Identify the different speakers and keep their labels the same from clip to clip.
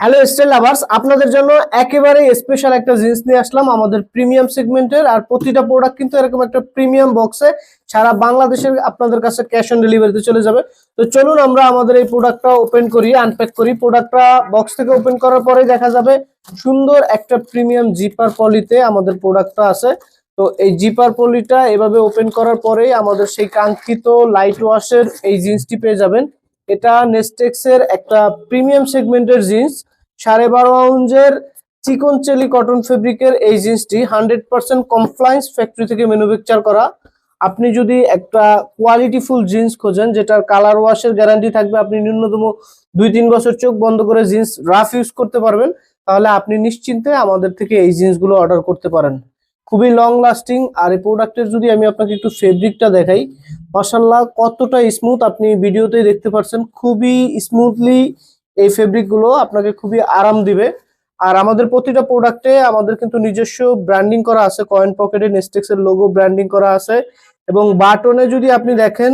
Speaker 1: Hello style lovers আপনাদের জন্য একেবারে স্পেশাল একটা জিনিস নিয়ে আসলাম আমাদের প্রিমিয়াম সেগমেন্টের আর প্রতিটা প্রোডাক্ট কিন্তু এরকম একটা প্রিমিয়াম বক্সে সারা বাংলাদেশের আপনাদের কাছে ক্যাশ অন ডেলিভারিতে চলে যাবে। তো চলুন আমরা আমাদের এই প্রোডাক্টটা ওপেন করি আনপ্যাক করি। প্রোডাক্টটা বক্স থেকে ওপেন করার পরে দেখা যাবে সুন্দর একটা প্রিমিয়াম জিপার পলিতে আমাদের প্রোডাক্টটা আছে। তো এই জিপার পলিটা এভাবে ওপেন করার পরেই আমাদের সেই কাঙ্ক্ষিত লাইট ওয়াশের এই জিন্সটি পেয়ে যাবেন। এটা নেস্টেক্স এর একটা প্রিমিয়াম সেগমেন্টের জিন্স সাড়ে বারো আউন্সের চিকন চেলি কটন ফেব্রিকের এই জিন্সটি হান্ড্রেড পার্সেন্ট কমপ্লায়েন্স ফ্যাক্টরি থেকে ম্যানুফ্যাকচার করা। আপনি যদি একটা কোয়ালিটিফুল জিন্স খোঁজেন, যেটার কালার ওয়াশের গ্যারান্টি থাকবে, আপনি ন্যূনতম দুই তিন বছর চোখ বন্ধ করে জিন্স রাফ ইউজ করতে পারবেন, তাহলে আপনি নিশ্চিন্তে আমাদের থেকে এই জিন্সগুলো অর্ডার করতে পারেন। খুবই লং লাস্টিং আর এই প্রোডাক্টের যদি আমি আপনাকে একটু ফেব্রিকটা দেখাই মাসাল্লাহ কতটা স্মুথ আপনি ভিডিওতেই দেখতে পাচ্ছেন খুবই স্মুথলি এই ফেব্রিকগুলো আপনাকে খুবই আরাম দিবে। আর আমাদের প্রতিটা প্রোডাক্টে আমাদের কিন্তু নিজস্ব ব্র্যান্ডিং করা আছে কয়েন পকেটে নেস্টেক্স এর লোগো ব্র্যান্ডিং করা আছে। এবং বাটনে যদি আপনি দেখেন,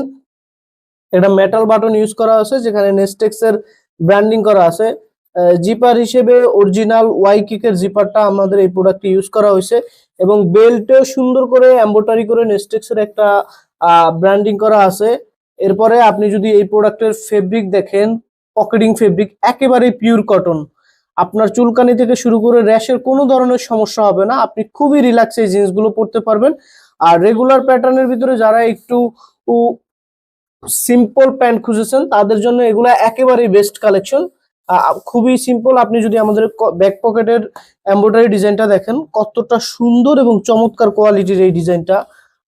Speaker 1: এটা মেটাল বাটন ইউজ করা আছে, যেখানে নেস্টেক্স এর ব্র্যান্ডিং করা আছে। জিপার হিসেবে অরিজিনাল ওয়াই কিকের জিপারটা আমাদের এই প্রোডাক্টে ইউজ করা হয়েছে এবং বেল্টেও সুন্দর করে এম্বোটারি করে নেস্টেক্স এর একটা ব্র্যান্ডিং করা আছে। এরপরে আপনি যদি এই প্রোডাক্টের ফেব্রিক দেখেন পকেটিং ফেব্রিক একেবারে পিওর কটন আপনার চুলকানি থেকে শুরু করে র্যাশের কোনো ধরনের সমস্যা হবে না, আপনি খুবই রিল্যাক্স এই জিন্সগুলো পরতে পারবেন। আর রেগুলার প্যাটার্নের ভিতরে যারা একটু সিম্পল প্যান্ট খুঁজেছেন, তাদের জন্য এগুলো একেবারেই বেস্ট কালেকশন খুবই সিম্পল আপনি যদি আমাদের ব্যাক পকেটের এম্ব্রয়ডারি ডিজাইনটা দেখেন, কতটা সুন্দর এবং চমৎকার কোয়ালিটির এই ডিজাইনটা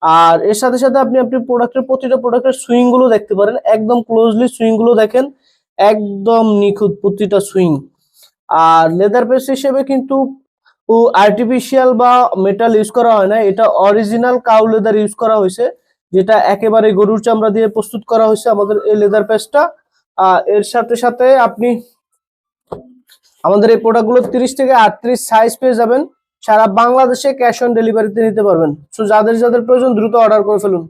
Speaker 1: আর এর সাথে সাথে আপনি আপনি প্রোডাক্টের প্রতিটা প্রোডাক্টের সুইংগুলো দেখতে পারেন। একদম ক্লোজলি সুইংগুলো দেখেন, একদম নিখুঁত প্রতিটা সুইং আর লেদার পেস্ট হিসেবে কিন্তু আর্টিফিশিয়াল বা মেটাল ইউজ করা হয় না। এটা অরিজিনাল কাউ লেদার ইউজ করা হয়েছে, যেটা একেবারে গরুর চামড়া দিয়ে প্রস্তুত করা হয়েছে আমাদের এই লেদার পেস্টটা এর সাথে সাথে আপনি আমাদের এই প্রোডাক্টগুলো তিরিশ থেকে আটত্রিশ সাইজ পেয়ে যাবেন। সারা বাংলাদেশে ক্যাশ অন ডেলিভারিতে নিতে পারবেন। সো যাদের যাদের প্রয়োজন, দ্রুত অর্ডার করে ফেলুন।